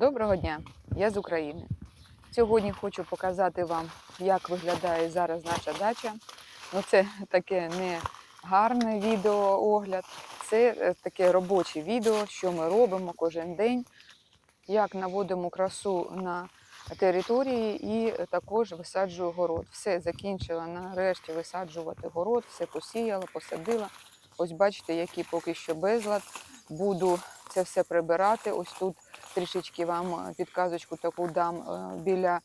Доброго дня, я з України. Сьогодні хочу показати вам, як виглядає зараз наша дача. Ну, це таке не гарне відеоогляд, це е, таке робоче відео, що ми робимо кожен день, як наводимо красу на території і також висаджую город. Все закінчила нарешті висаджувати город, все посіяла, посадила. Ось бачите, який поки що безлад. Буду це все прибирати. Ось тут трішечки вам е, підказочку таку дам е, біля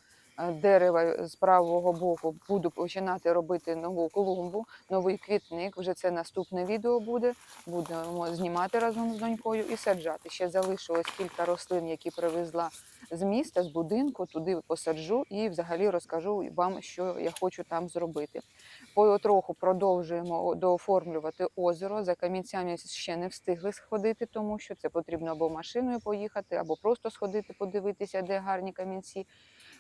дерева з правого боку. Буду починати робити нову клумбу, новий квітник. Вже це наступне відео буде. Будемо знімати разом з донькою і саджати. Ще залишилось кілька рослин, які привезла з міста, з будинку. Туди посаджу і взагалі розкажу вам, що я хочу там зробити. Потроху продовжуємо дооформлювати озеро. За камінцями ще не встигли сходити, тому що це потрібно або машиною поїхати, або просто сходити, подивитися, де гарні камінці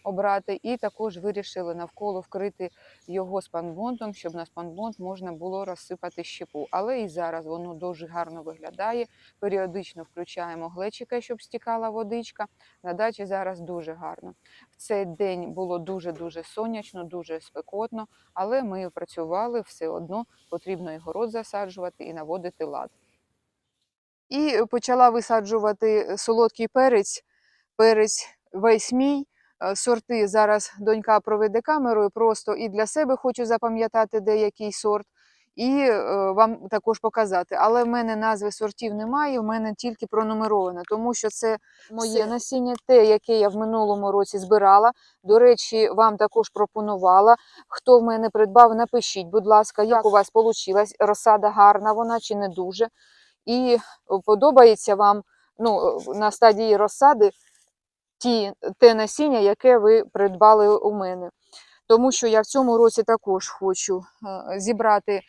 обрати. І також вирішили навколо вкрити його спанбонтом, щоб на спанбонт можна було розсипати щепу. Але і зараз воно дуже гарно виглядає. Періодично включаємо глечика, щоб стікала водичка. На дачі зараз дуже гарно. В цей день було дуже-дуже сонячно, дуже спекотно, але ми працювали все одно, потрібно і город засаджувати і наводити лад. І почала висаджувати солодкий перець, перець весь мій. Е, Сорти зараз донька проведе камерою, просто і для себе хочу запам'ятати деякий сорт, і е, вам також показати. Але в мене назви сортів немає, в мене тільки пронумеровано, тому що це моє насіння, те, яке я в минулому році збирала. До речі, вам також пропонувала. Хто в мене придбав, напишіть, будь ласка, як у вас вийшла розсада гарна вона чи не дуже. І подобається вам ну, на стадії розсади ті, те насіння, яке ви придбали у мене. Тому що я в цьому році також хочу е, зібрати е,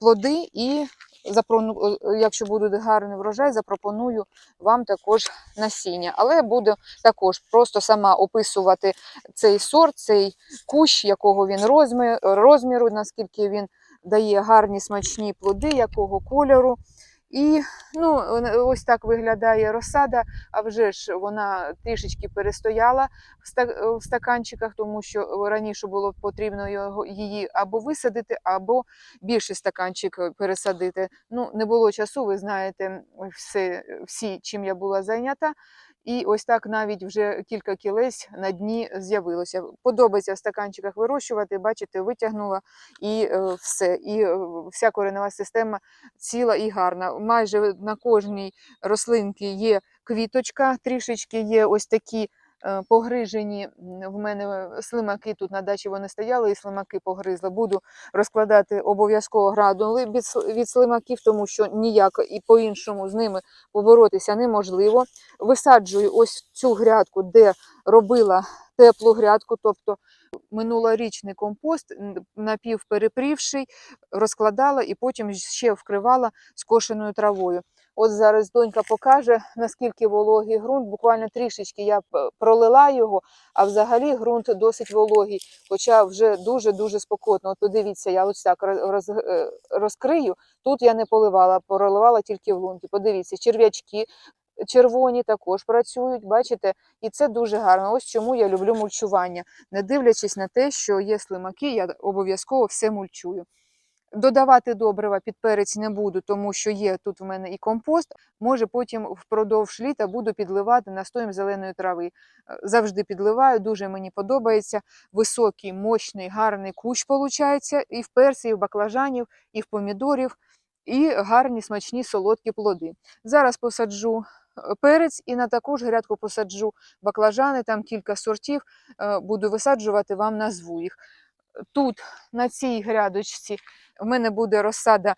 плоди і е, якщо буде гарний врожай, запропоную вам також насіння. Але буду також просто сама описувати цей сорт, цей кущ, якого він розміру, розміру наскільки він дає гарні смачні плоди, якого кольору. І ну, ось так виглядає розсада, а вже ж вона трішечки перестояла в ста- в стаканчиках, тому що раніше було потрібно його, її або висадити, або більший стаканчик пересадити. Ну, не було часу, ви знаєте все, всі, чим я була зайнята. І ось так навіть вже кілька кілець на дні з'явилося. Подобається в стаканчиках вирощувати, бачите, витягнула і е, все. І е, вся коренева система ціла і гарна. Майже на кожній рослинці є квіточка, трішечки є ось такі погрижені. В мене слимаки тут на дачі вони стояли, і слимаки погризли. Буду розкладати обов'язково градули від, від слимаків, тому що ніяк і по-іншому з ними поборотися неможливо. Висаджую ось цю грядку, де робила теплу грядку, тобто минулорічний компост, напівперепрівший, розкладала і потім ще вкривала скошеною травою. От зараз донька покаже, наскільки вологий ґрунт. Буквально трішечки я пролила його, а взагалі ґрунт досить вологий, хоча вже дуже-дуже спокійно. От подивіться, я ось так роз- е, розкрию. Тут я не поливала, проливала тільки в лунки. Подивіться, черв'ячки червоні також працюють, бачите, і це дуже гарно. Ось чому я люблю мульчування. Не дивлячись на те, що є слимаки, я обов'язково все мульчую. Додавати добрива під перець не буду, тому що є тут в мене і компост. Може, потім впродовж літа буду підливати настоєм зеленої трави. Е, Завжди підливаю, дуже мені подобається. Високий, мощний, гарний кущ виходить і в перці, і в баклажанів, і в помідорів, і гарні смачні солодкі плоди. Зараз посаджу перець і на таку ж грядку посаджу баклажани, там кілька сортів. е, Буду висаджувати, вам назву їх. Тут, на цій грядочці, в мене буде розсада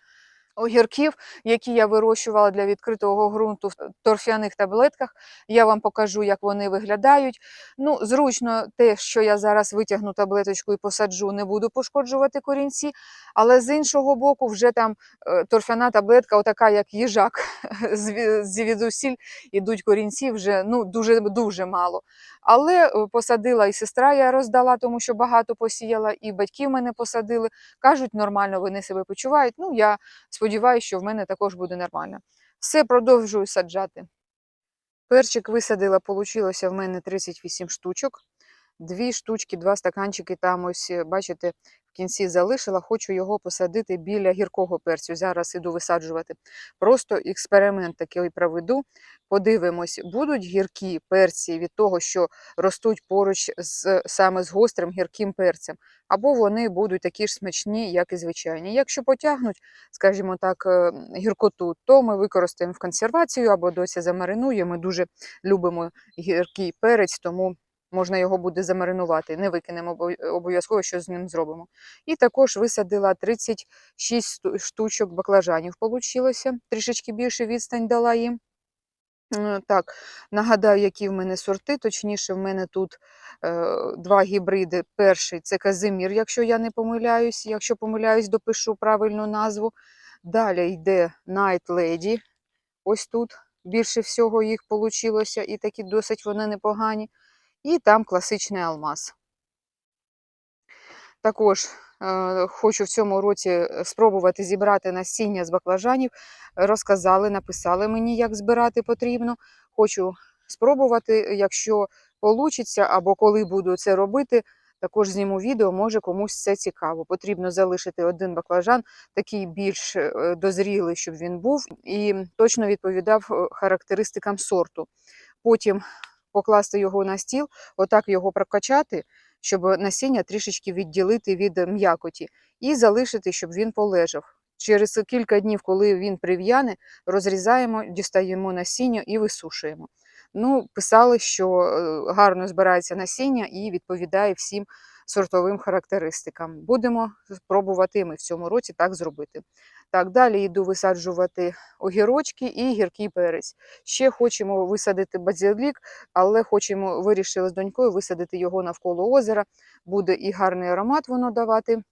огірків, які я вирощувала для відкритого ґрунту в торфяних таблетках. Я вам покажу, як вони виглядають. Ну, зручно те, що я зараз витягну таблеточку і посаджу, не буду пошкоджувати корінці. Але з іншого боку, вже там е, торфяна таблетка, отака як їжак, зві- звідусіль ідуть корінці вже ну, дуже, дуже мало. Але е, посадила і сестра я роздала, тому що багато посіяла, і батьки мене посадили. Кажуть, нормально вони себе почувають. Ну, я сподіваюся, що в мене також буде нормально. Все продовжую саджати. Перчик висадила, получилося в мене 38 штучок. Дві штучки, два стаканчики там ось, е, бачите, в кінці залишила. Хочу його посадити біля гіркого перцю. Зараз іду висаджувати. Просто експеримент такий проведу. Подивимось, будуть гіркі перці від того, що ростуть поруч з саме з гострим гірким перцем, або вони будуть такі ж смачні, як і звичайні. Якщо потягнуть, скажімо так, е, гіркоту, то ми використаємо в консервацію або досі замаринуємо. Ми дуже любимо гіркий перець, тому можна його буде замаринувати. Не викинемо обов'язково, що з ним зробимо. І також висадила 36 штучок баклажанів. Получилося. Трішечки більше відстань дала їм. Е, Так, нагадаю, які в мене сорти. Точніше, в мене тут е, два гібриди. Перший це Казимір, якщо я не помиляюсь. Якщо помиляюсь, допишу правильну назву. Далі йде Night Lady. Ось тут більше всього їх вийшло, і такі досить вони непогані. І там класичний алмаз. Також е, хочу в цьому році е, спробувати зібрати насіння з баклажанів. Розказали, написали мені, як збирати потрібно. Хочу спробувати, якщо вийде, або коли буду це робити, також зніму відео, може комусь це цікаво. Потрібно залишити один баклажан, такий більш е, дозрілий, щоб він був, і точно відповідав е, характеристикам сорту. Потім покласти його на стіл, отак його прокачати, щоб насіння трішечки відділити від м'якоті, і залишити, щоб він полежав. Через кілька днів, коли він прив'яне, розрізаємо, дістаємо насіння і висушуємо. Ну, писали, що е, гарно збирається насіння і відповідає всім сортовим характеристикам. Будемо спробувати ми в цьому році так зробити. Так, далі йду висаджувати огірочки і гіркий перець. Ще хочемо висадити базилік, але хочемо, вирішили з донькою висадити його навколо озера. Буде і гарний аромат воно давати,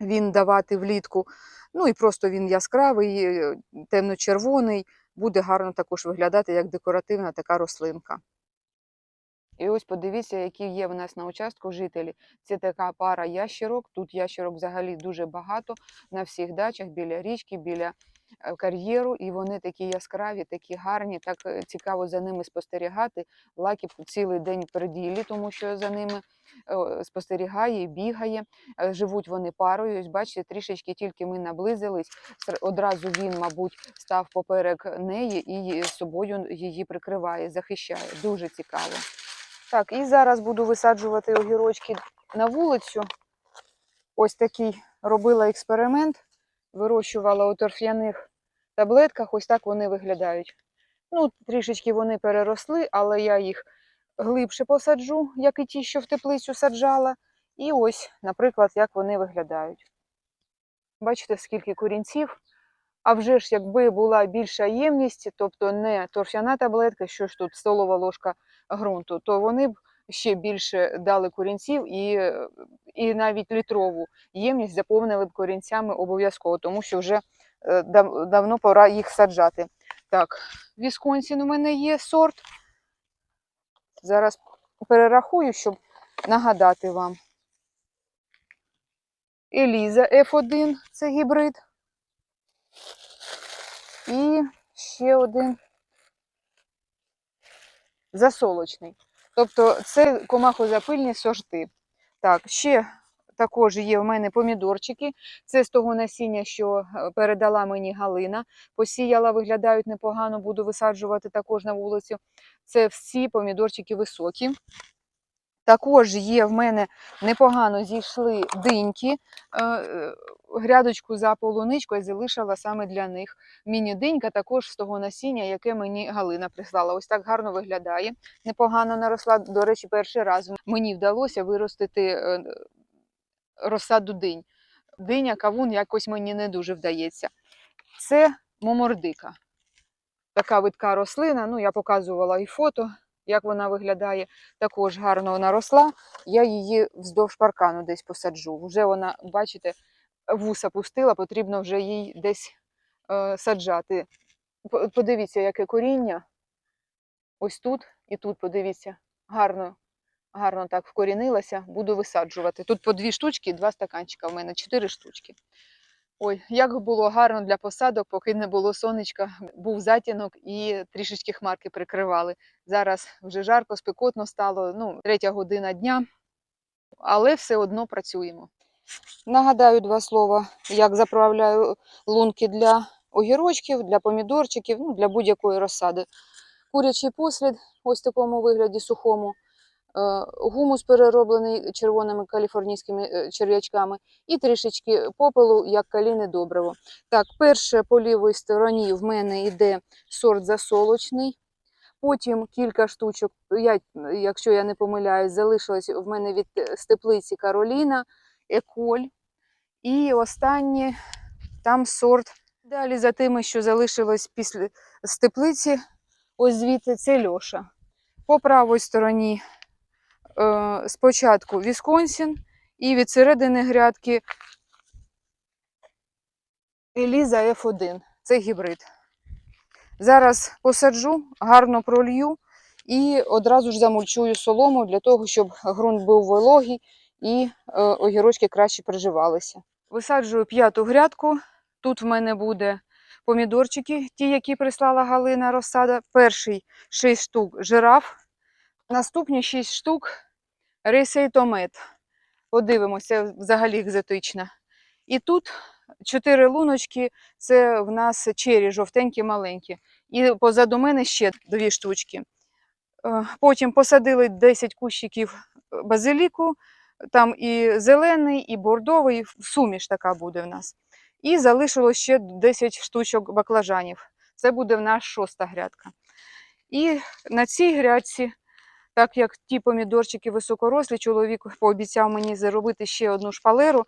він давати влітку. Ну і просто він яскравий, е, темно-червоний, буде гарно також виглядати як декоративна така рослинка. І ось подивіться, які є в нас на участку жителі. Це така пара ящерок. Тут ящерок взагалі дуже багато на всіх дачах, біля річки, біля е, кар'єру. І вони такі яскраві, такі гарні. Так е, цікаво за ними спостерігати. Лакіп цілий день при ділі, тому що за ними е, спостерігає, бігає. Живуть вони парою. Ось бачите, трішечки тільки ми наблизились. Одразу він, мабуть, став поперек неї і собою її прикриває, захищає. Дуже цікаво. Так, і зараз буду висаджувати огірочки на вулицю. Ось такий робила експеримент. Вирощувала у торф'яних таблетках. Ось так вони виглядають. Ну, трішечки вони переросли, але я їх глибше посаджу, як і ті, що в теплицю саджала. І ось, наприклад, як вони виглядають. Бачите, скільки корінців. А вже ж, якби була більша ємність, тобто не торф'яна таблетка, що ж тут столова ложка ґрунту, то вони б ще більше дали корінців і, е, і навіть літрову ємність заповнили б корінцями обов'язково, тому що вже е, дав- давно пора їх саджати. Так, Вісконсін у мене є сорт. Зараз перерахую, щоб нагадати вам. Еліза F1 це гібрид. І ще один засолочний. Тобто це комахозапильні сорти. Так, ще також є в мене помідорчики. Це з того насіння, що е, передала мені Галина. Посіяла, виглядають непогано, буду висаджувати також на вулицю. Це всі помідорчики високі. Також є в мене непогано зійшли диньки. Е, е, Грядочку за полуничкою залишила саме для них. Міні-динька також з того насіння, яке мені Галина прислала. Ось так гарно виглядає. Непогано наросла. До речі, перший раз мені вдалося виростити е, розсаду динь. Диня, кавун якось мені не дуже вдається. Це момордика. Така видка рослина. Ну, я показувала і фото, як вона виглядає. Також гарно вона росла. Я її вздовж паркану десь посаджу. Вже вона, бачите, вуса пустила, потрібно вже їй десь е, саджати. Подивіться, яке коріння. Ось тут і тут, подивіться, гарно, гарно так вкорінилася. Буду висаджувати. Тут по дві штучки, два стаканчика в мене, чотири штучки. Ой, як було гарно для посадок, поки не було сонечка, був затінок і трішечки хмарки прикривали. Зараз вже жарко, спекотно стало, ну, третя година дня, але все одно працюємо. Нагадаю два слова, як заправляю лунки для огірочків, для помідорчиків, ну, для будь-якої розсади. Курячий послід, ось такому вигляді сухому, гумус перероблений червоними каліфорнійськими е, черв'ячками, і трішечки попелу, як каліне добриво. Так, перше по лівій стороні в мене йде сорт засолочний. Потім кілька штучок, я, якщо я не помиляюсь, залишилось в мене від е, з теплиці Кароліна, Еколь. І останнє там сорт. Далі за тими, що залишилось після з теплиці, ось звідти це Льоша. По правій стороні е, спочатку Вісконсін і від середини грядки Еліза F1. Це гібрид. Зараз посаджу, гарно пролью і одразу ж замульчую солому для того, щоб ґрунт був вологий і е, огірочки краще приживалися. Висаджую п'яту грядку. Тут в мене буде помідорчики, ті, які прислала Галина розсада. Перший 6 штук жираф, наступні 6 штук рисей томет. Подивимося, взагалі екзотична. І тут 4 луночки, це в нас чері жовтенькі, маленькі. І позаду мене ще дві штучки. Е, Потім посадили 10 кущиків базиліку, там і зелений, і бордовий, суміш така буде в нас. І залишилось ще 10 штучок баклажанів. Це буде в нас шоста грядка. І на цій грядці, так як ті помідорчики високорослі, чоловік пообіцяв мені заробити ще одну шпалеру.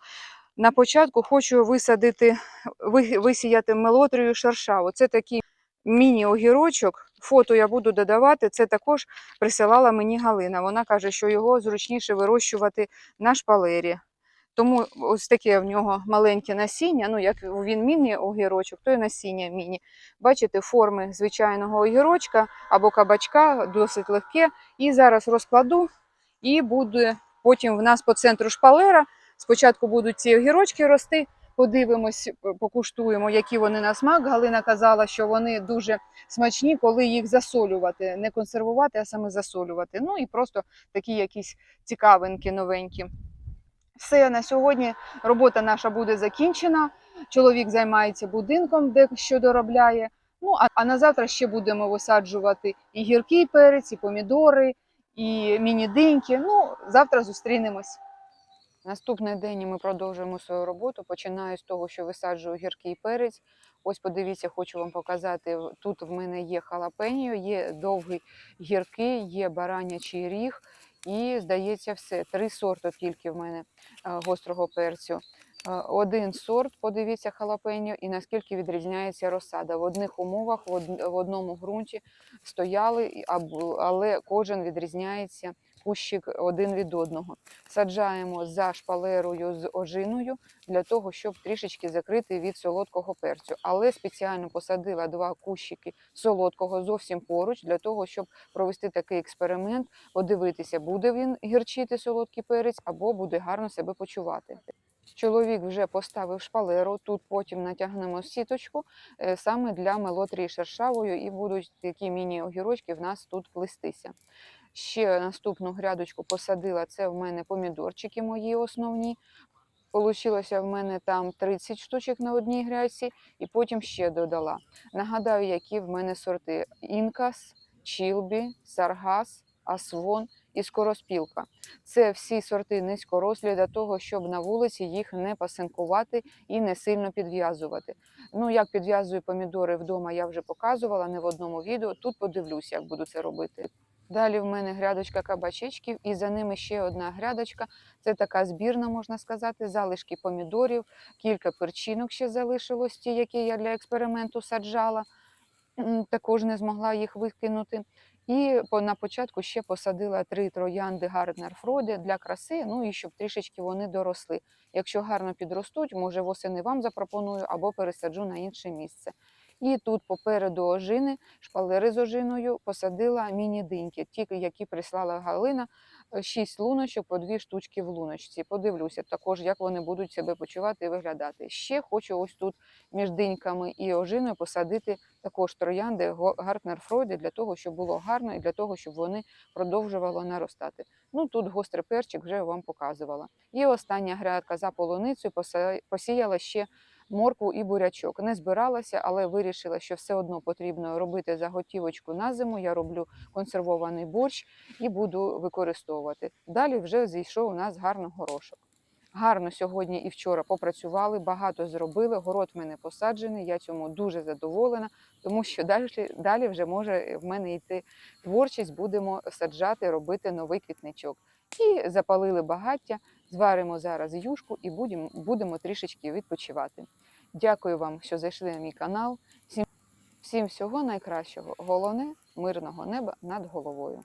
На початку хочу висадити, висіяти мелотрію шершаву. Це такий міні-огірочок. Фото я буду додавати. Це також присилала мені Галина. Вона каже, що його зручніше вирощувати на шпалері. Тому ось таке в нього маленьке насіння. Ну, як він міні-огірочок, то і насіння міні. Бачите, форми звичайного огірочка або кабачка, досить легке. І зараз розкладу, і буде потім в нас по центру шпалера. Спочатку будуть ці огірочки рости. Подивимось, покуштуємо, які вони на смак. Галина казала, що вони дуже смачні, коли їх засолювати, не консервувати, а саме засолювати. Ну і просто такі якісь цікавинки новенькі. Все на сьогодні робота наша буде закінчена. Чоловік займається будинком, де що доробляє. Ну а, на завтра ще будемо висаджувати і гіркий перець, і помідори, і міні-диньки. Ну, завтра зустрінемось. Наступний день ми продовжуємо свою роботу. Починаю з того, що висаджую гіркий перець. Ось подивіться, хочу вам показати. Тут в мене є халапеньо, є довгий гіркий, є баранячий ріг. І, здається, все. Три сорти тільки в мене е, гострого перцю. Е, Один сорт, подивіться, халапеньо, і наскільки відрізняється розсада. В одних умовах, в одному ґрунті стояли, але кожен відрізняється кущик один від одного. Саджаємо за шпалерою з ожиною для того, щоб трішечки закрити від солодкого перцю. Але спеціально посадила два кущики солодкого зовсім поруч для того, щоб провести такий експеримент, подивитися, буде він гірчити солодкий перець або буде гарно себе почувати. Чоловік вже поставив шпалеру, тут потім натягнемо сіточку е, саме для мелотрії шершавою, і будуть такі міні-огірочки в нас тут плестися. Ще наступну грядочку посадила, це в мене помідорчики мої основні. Получилося в мене там 30 штучок на одній грядці, і потім ще додала. Нагадаю, які в мене сорти: інкас, чілбі, саргас, асвон і скороспілка. Це всі сорти низькорослі для того, щоб на вулиці їх не пасинкувати і не сильно підв'язувати. Ну, як підв'язую помідори вдома, я вже показувала не в одному відео. Тут подивлюся, як буду це робити. Далі в мене грядочка кабачечків, і за ними ще одна грядочка. Це така збірна, можна сказати, залишки помідорів, кілька перчинок ще залишилось, ті, які я для експерименту саджала. Також не змогла їх викинути. І на початку ще посадила три троянди Гарднер Фроде для краси, ну і щоб трішечки вони доросли. Якщо гарно підростуть, може восени вам запропоную або пересаджу на інше місце. І тут попереду ожини, шпалери з ожиною, посадила міні-диньки, ті, які прислала Галина, е, шість луночок по дві штучки в луночці. Подивлюся також, як вони будуть себе почувати і виглядати. Ще хочу ось тут між диньками і ожиною посадити також троянди Гартнер Фройди для того, щоб було гарно і для того, щоб вони продовжували наростати. Ну тут гострий перчик вже вам показувала. І остання грядка за полуницею посіяла ще моркву і бурячок. Не збиралася, але вирішила, що все одно потрібно робити заготівочку на зиму. Я роблю консервований борщ і буду використовувати. Далі вже зійшов у нас гарно горошок. Гарно сьогодні і вчора попрацювали, багато зробили. Город в мене посаджений. Я цьому дуже задоволена, тому що далі, далі вже може в мене йти творчість. Будемо саджати, робити новий квітничок. І запалили багаття, зваримо зараз юшку і будемо, будемо трішечки відпочивати. Дякую вам, що зайшли на мій канал. Всім, всім всього найкращого. Головне мирного неба над головою.